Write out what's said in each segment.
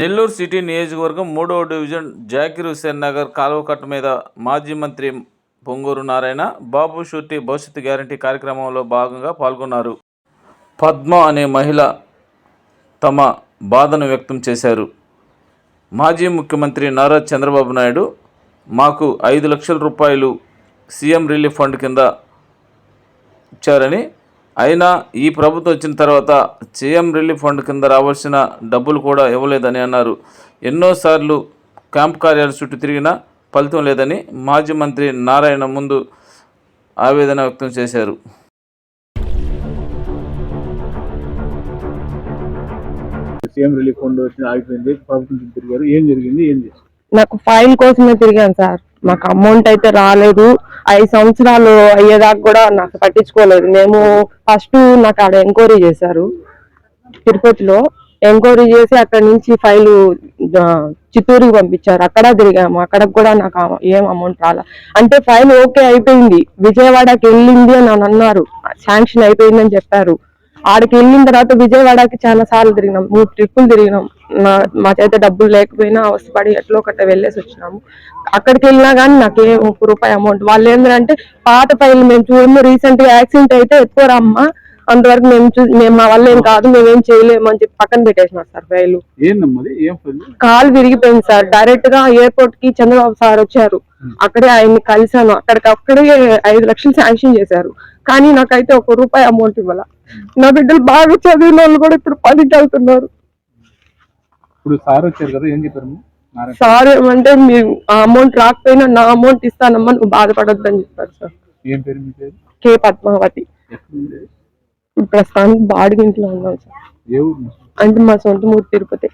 Nellore city నియోజకవర్గం మూడవ division Zakir Hussain Nagar కాలువకట్ట మీద మాజీ మంత్రి పొంగూరు నారాయణ బాబు షూరిటీ భవిష్యత్తు గ్యారంటీ కార్యక్రమంలో భాగంగా పాల్గొన్నారు. పద్మ అనే మహిళ తమ బాధను వ్యక్తం చేశారు. మాజీ ముఖ్యమంత్రి నారా చంద్రబాబు నాయుడు మాకు ఐదు లక్షల రూపాయలు సీఎం రిలీఫ్ ఫండ్ కింద ఇచ్చారని అయినా ఈ ప్రభుత్వం వచ్చిన తర్వాత సీఎం రిలీఫ్ ఫండ్ కింద రావాల్సిన డబ్బులు కూడా ఇవ్వలేదని అన్నారు. ఎన్నోసార్లు క్యాంప్ కార్యాలయం చుట్టూ తిరిగినా ఫలితం లేదని మాజీ మంత్రి నారాయణ ముందు ఆవేదన వ్యక్తం చేశారు. సీఎం రిలీఫ్ ఫండ్ వచ్చిన ఆగిపోయింది ప్రభుత్వం తిరిగారు. ఏం జరిగింది? ఏం చేశారు? నాకు ఫైల్ కోసమే తిరిగాను సార్. మాకు అమౌంట్ అయితే రాలేదు. ఐదు సంవత్సరాలు అయ్యేదాకా కూడా నాకు పట్టించుకోలేదు. మేము ఫస్ట్ నాకు ఆడ ఎంక్వైరీ చేశారు. తిరుపతిలో ఎంక్వైరీ చేసి అక్కడ నుంచి ఫైల్ చిత్తూరుకి పంపించారు. అక్కడ తిరిగాము. అక్కడ కూడా నాకు ఏం అమౌంట్ రాలే. అంటే ఫైల్ ఓకే అయిపోయింది. విజయవాడకి వెళ్ళింది అని అన్నారు. శాంక్షన్ అయిపోయిందని చెప్పారు. ఆడికి వెళ్ళిన తర్వాత విజయవాడకి చాలా సార్లు తిరిగినాం. మూడు ట్రిప్పులు తిరిగినాం. నా మా చేత డబ్బులు లేకపోయినా అవసరపడి ఎట్లో ఒకట వెళ్ళేసి వచ్చినాము. అక్కడికి వెళ్ళినా కానీ నాకు ఏ ఒక్క రూపాయి అమౌంట్ వాళ్ళు ఏంటంటే పాత ఫైల్ మేము చూడము రీసెంట్గా యాక్సిడెంట్ అయితే ఎత్తుకోరమ్మా. అంతవరకు మేము చూ మేము మా వల్ల ఏం కాదు మేమేం చేయలేము అని చెప్పి పక్కన పెట్టేసినారు సార్ ఫైల్. కాలు విరిగిపోయింది సార్. డైరెక్ట్గా ఎయిర్పోర్ట్కి చంద్రబాబు సార్ వచ్చారు. అక్కడే ఆయన్ని కలిశాను. అక్కడికి అక్కడే ఐదు లక్షలు శాంక్షన్ చేశారు. కానీ నాకైతే ఒక రూపాయి అమౌంట్ ఇవ్వాల. నా బిడ్డలు బాగా చదివిన వాళ్ళు కూడా ఇప్పుడు పనికి వెళ్తున్నారు ఇప్పుడు సార్ వచ్చారు కదా ఏం చెప్పారు సార్. ఏమంటే ఆ అమౌంట్ రాకపోయినా నా అమౌంట్ ఇస్తానమ్మా నువ్వు బాధపడొద్దు అని చెప్పారు సార్. మీ కే పద్మావతి? ప్రస్తుతానికి బాడిగి ఇంట్లో ఉన్నాను సార్. అంటే మా సొంత ఊరు తిరుపతి.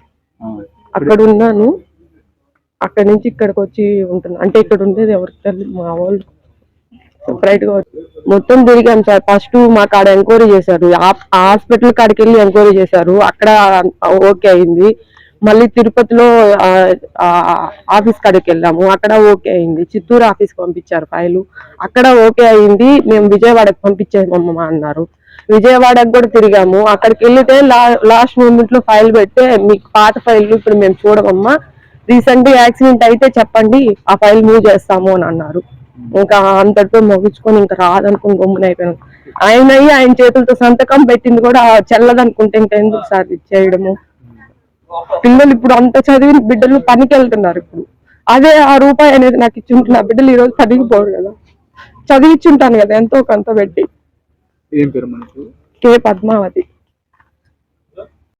అక్కడ ఉన్నాను అక్కడ నుంచి ఇక్కడికి వచ్చి ఉంటున్నాను అంటే ఇక్కడ ఉండేది ఎవరికి తెలియదు మా వాళ్ళు. సెపరేట్గా మొత్తం తిరిగాం సార్. ఫస్ట్ మాకు ఆడ ఎంక్వైరీ చేశారు. హాస్పిటల్ కాడికి వెళ్ళి ఎంక్వైరీ చేశారు. అక్కడ ఓకే అయింది. మళ్ళీ తిరుపతిలో ఆఫీస్ కాడికి వెళ్ళాము. అక్కడ ఓకే అయింది. చిత్తూరు ఆఫీస్ పంపించారు ఫైలు అక్కడ ఓకే అయింది. మేము విజయవాడకి పంపించేమమ్మా అన్నారు. విజయవాడకి కూడా తిరిగాము. అక్కడికి వెళ్తే లాస్ట్ మూమెంట్లో ఫైల్ పెడితే మీకు పాత ఫైల్ ఇప్పుడు మేము చూడమమ్మా రీసెంట్ యాక్సిడెంట్ అయితే చెప్పండి. ఆ ఫైల్ మూవ్ చేస్తాము అని అన్నారు. ఇంకా అంతటితో ముగించుకొని ఇంకా రాదనుకుని గమ్మున అయిపోయాను. ఆయన అయ్యి ఆయన చేతులతో సంతకం పెట్టింది కూడా చెల్లదనుకుంటే ఇంకా ఎందుకు సార్ ఇది చేయడము? పిల్లలు ఇప్పుడు అంత చదివిన బిడ్డలు పనికి వెళ్తున్నారు ఇప్పుడు. అదే ఆ రూపాయి అనేది నాకు ఇచ్చి ఉంటే నా బిడ్డలు ఈ రోజు పనికి పోరు కదా చదివించుంటాను కదా ఎంతో కొంత పెట్టి. కే పద్మావతి.